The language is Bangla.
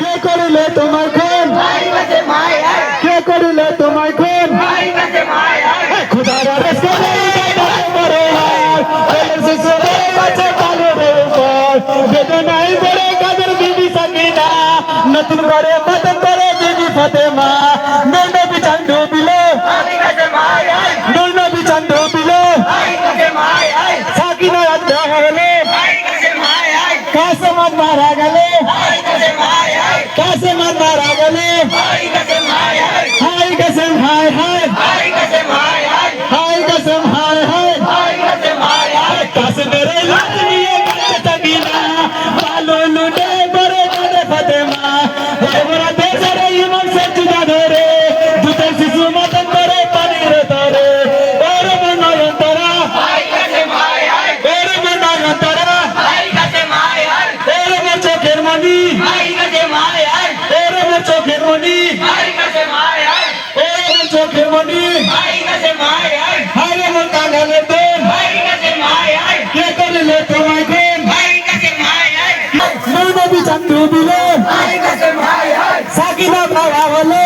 কে করিলে তোমার খুন? কে করিলে তোমার খুন? খুদার বেদনায় পড়ে কাদের বিবি সাকিনা? নতুন করে মতন করে বিবি ফাতেমা। নৈন বিচান ডুবিল নৈন বিচান ডুবিল সাকিনা হত্যা হলে কাসেমাত মারা গেলে। कैसे मन मारा बोले? हाय कसम हाय हाय। মন হারে মন কাঙালে দেন কে করিলে তোমায় দেন? নবী চান্দু দিলে সাকিনা ভাড়া হলে